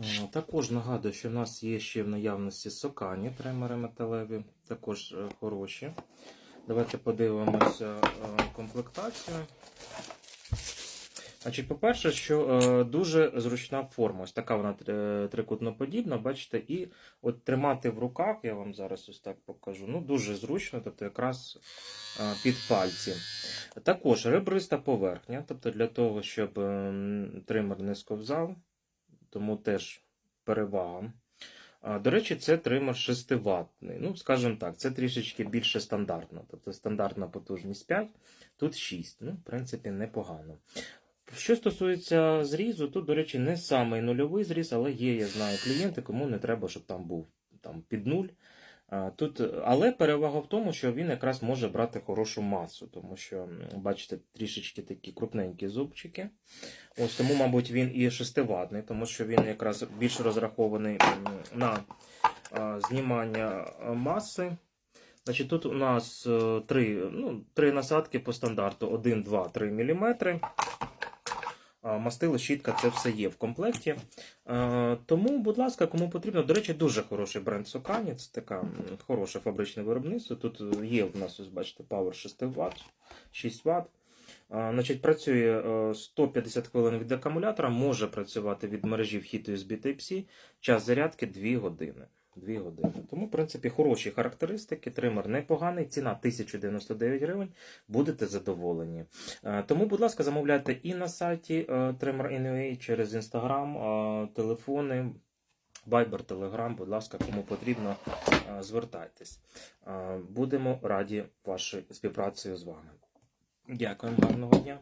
Е, Також нагадую, що в нас є ще в наявності сокані тримери металеві, також е, хороші. Давайте подивимося е, комплектацію. Значить, по-перше, що дуже зручна форма. Ось така вона трикутноподібна, бачите, і от тримати в руках, я вам зараз ось так покажу. Ну, дуже зручно, тобто якраз під пальці. Також ребриста поверхня, тобто для того, щоб е, тример не сковзав, тому теж перевага. До речі, це тример 6 ваттний. Ну, скажімо так, це трішечки більше стандартно. Тобто стандартна потужність 5, тут 6. Ну, в принципі, непогано. Що стосується зрізу, тут, до речі, не самий нульовий зріз, але є, я знаю, клієнти, кому не треба, щоб там був там, під нуль. Тут, але перевага в тому, що він якраз може брати хорошу масу, тому що, бачите, трішечки такі крупненькі зубчики. Ось тому, мабуть, він і шестиватний, тому що він якраз більш розрахований на знімання маси. Значить, тут у нас е, три, ну, три насадки по стандарту: 1, 2, 3 мм. Мастило, щітка, це все є в комплекті. Е, Тому, будь ласка, кому потрібно. До речі, дуже хороший бренд Сокані. Це така хороше фабричне виробництво. Тут є в нас, ось бачите, Power 6 Вт, 6 Вт. Значить, працює е, 150 хвилин від акумулятора, може працювати від мережі вхід USB Type-C. Час зарядки 2 години. 2 години. Тому, в принципі, хороші характеристики. Тример непоганий, ціна 1099 гривень. Будете задоволені. Е, Тому, будь ласка, замовляйте і на сайті е, Trimmer Anyway, через Instagram, е, телефони. Viber, Telegram, будь ласка, кому потрібно, е, звертайтесь. Е, Будемо раді вашій співпраці з вами. Дякую, гарного дня.